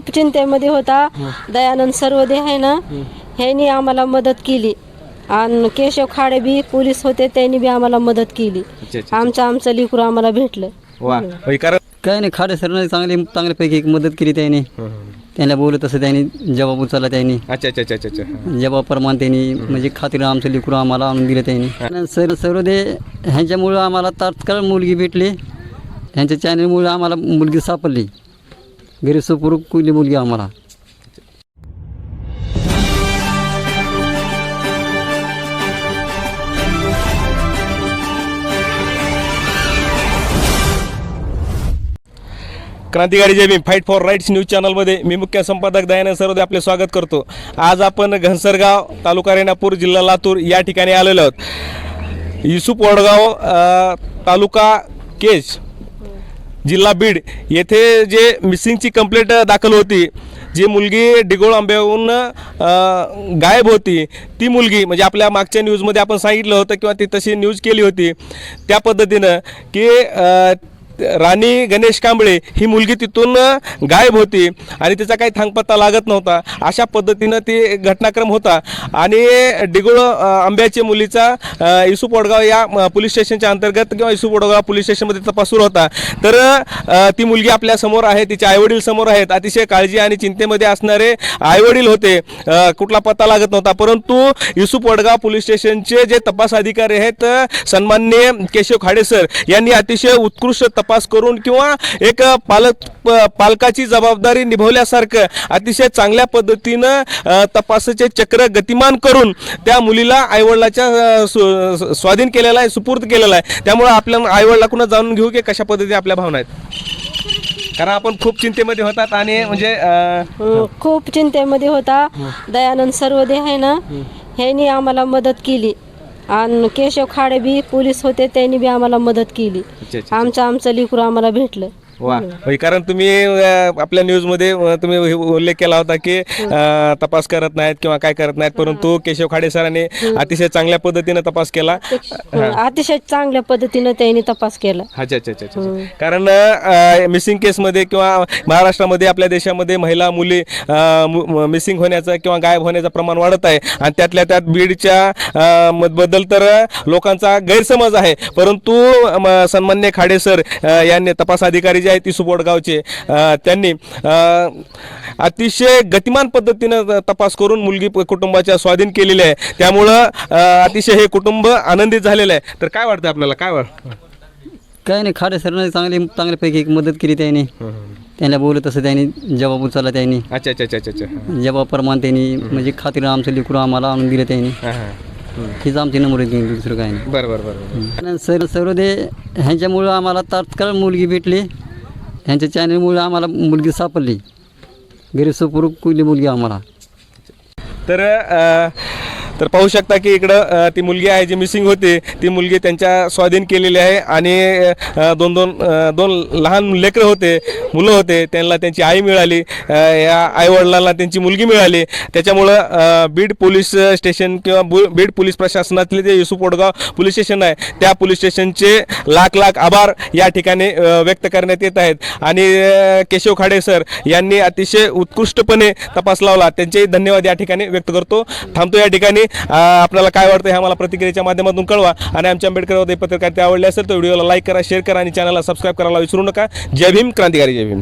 खूप चिंतेमध्ये होता. दयानंद सर्वदे आहे ना? ह्यांनी आम्हाला मदत केली. आणि केशव खाडे बी पोलीस होते त्यांनी बी आम्हाला मदत केली. आमचं आमचं लिकूर आम्हाला भेटलं. वा. काय नाही खाडे सरनं चांगली चांगल्यापैकी एक मदत केली त्यांनी. त्यांना बोलत असं त्यांनी जबाब उचलला त्यांनी. अच्छा अच्छा अच्छा अच्छा जबाब प्रमाण त्यांनी म्हणजे खात्री आमचं लेकरू आम्हाला आणून दिलं त्यांनी. सर सर्व ते ह्यांच्यामुळं आम्हाला तात्काळ मुलगी भेटली. ह्यांच्या चॅनलमुळे आम्हाला मुलगी सापडली. घरी सुपूर्क कुली मुलगी आम्हाला. क्रांतिकारी जय Bhim fight for rights news चॅनलमध्ये मी मुख्य संपादक दयानंद सरोदे आपले स्वागत करतो. आज आपण घनसरगाव तालुका रेणापूर जिल्हा लातूर या ठिकाणी आलेलो आहोत. युसुफ वडगाव तालुका केज जिल्हा बीड येथे जे मिसिंगची कंप्लेंट दाखल होती जी मुलगी डिगोळ आंब्याहून गायब होती ती मुलगी म्हणजे आपल्या मागच्या न्यूजमध्ये आपण सांगितलं होतं किंवा ती तशी न्यूज केली होती त्या पद्धतीनं की राणी गणेश कांबळे ही मुलगी तिथून गायब होती आणि तिचा काही थांगपत्ता लागत नव्हता. अशा पद्धतीनं ती घटनाक्रम होता. आणि डिगोळ अ, आंब्याच्या मुलीचा इसू पोडगाव या पोलीस स्टेशनच्या अंतर्गत किंवा इसू पोडगाव पोलीस स्टेशनमध्ये तपास सुरू होता. तर ती मुलगी आपल्यासमोर आहे तिचे आईवडील समोर आहेत. अतिशय काळजी आणि चिंतेमध्ये असणारे आईवडील होते. कुठला पत्ता लागत नव्हता. परंतु इसू पोडगाव पोलीस स्टेशनचे जे तपास अधिकारी आहेत अ, सन्माननीय केशव खाडे सर यांनी अतिशय उत्कृष्ट तपास करून किंवा एक पालक पालकाची जबाबदारी निभवल्यासारखं अतिशय चांगल्या पद्धतीनं तपासाचे चक्र गतिमान करून त्या मुलीला आईवडिलाच्या स्वाधीन केलेला आहे सुपूर्द केलेला आहे. त्यामुळे आपल्या आईवडिलाकडून जाणून घेऊ की कशा पद्धतीने आपल्या भावना आहेत. कारण आपण खूप चिंतेमध्ये होतात आणि म्हणजे हं, खूप चिंतेमध्ये होता. दयानंद सर्वदे आहे ना ह्यांनी आम्हाला मदत केली. आणि केशव खाडे बी पोलीस होते त्यांनी बी आम्हाला मदत केली. आमचं आमचं लिकूर आम्हाला भेटलं वा. होय, कारण तुम्ही अ, आपल्या न्यूजमध्ये अ, तुम्ही हे उल्लेख केला होता की अ, तपास करत नाहीत किंवा काय करत नाहीत परंतु केशव खाडे सरांनी अतिशय चांगल्या पद्धतीने तपास केला. हं, अतिशय चांगल्या पद्धतीनं त्यांनी तपास केला. अच्छा अच्छा अच्छा अच्छा. कारण मिसिंग केसमध्ये किंवा महाराष्ट्रामध्ये आपल्या देशामध्ये महिला मुली मिसिंग होण्याचं किंवा गायब होण्याचं प्रमाण वाढत आहे. आणि त्यातल्या त्यात बीडच्या अ, म- बद्दल तर लोकांचा गैरसमज आहे. परंतु म, सन्मान्य खाडे सर अ, यांनी तपास अधिकारी जे आहेत ती सुपोडगावचे अ, त्यांनी अतिशय गतिमान पद्धतीनं तपास करून मुलगी कुटुंबाच्या स्वाधीन केलेली आहे. त्यामुळं अतिशय हे कुटुंब आनंदित झालेलं आहे. तर काय वाटतं आपल्याला? काय वाटतं काय नाही खाडे सरनं चांगली चांगल्यापैकी एक मदत केली त्यांनी. त्यांना बोलत असं त्यांनी जबाब उचलला त्यांनी. अच्छा अच्छा अच्छा अच्छा जबाब प्रमाण त्यांनी म्हणजे खात्री आमचं लेकरू आम्हाला आणून दिलं त्यांनी. हीच आमची नंबर दुसरं काय नाही. बरं बरं बरं आणि सर सर्व ते ह्यांच्यामुळं आम्हाला तात्काळ मुलगी भेटली. ह्यांच्या चॅनलमुळे आम्हाला मुलगी सापडली. घरी सुपूर कुली मुलगी आम्हाला. तर तर पाहू शकता की इकडं ती मुलगी आहे जी मिसिंग होती. ती मुलगी त्यांच्या स्वाधीन केलेली आहे आणि दोन दोन दोन लहान लेकरं होते मुलं होते. त्यांना त्यांची आई मिळाली या आईवडिलांना त्यांची मुलगी मिळाली. त्याच्यामुळं बीड पोलीस स्टेशन किंवा बु- बीड पोलीस प्रशासनातले जे युसुफ वडगाव पोलीस स्टेशन आहे त्या पोलीस स्टेशनचे लाख लाख आभार या ठिकाणी व्यक्त करण्यात येत आहेत. आणि केशव खाडे सर यांनी अतिशय उत्कृष्टपणे तपास लावला. त्यांचेही धन्यवाद या ठिकाणी व्यक्त करतो. थांबतो या ठिकाणी. आपल्याला काय वाटतं हे आम्हाला प्रतिक्रियेच्या माध्यमातून कळवा. आणि आमच्या आंबेडकर पत्रकार ते आवडले असेल तर व्हिडिओला लाईक करा शेअर करा आणि चॅनलला सबस्क्राईब करायला विसरू नका. जय भीम क्रांतिकारी जय भीम.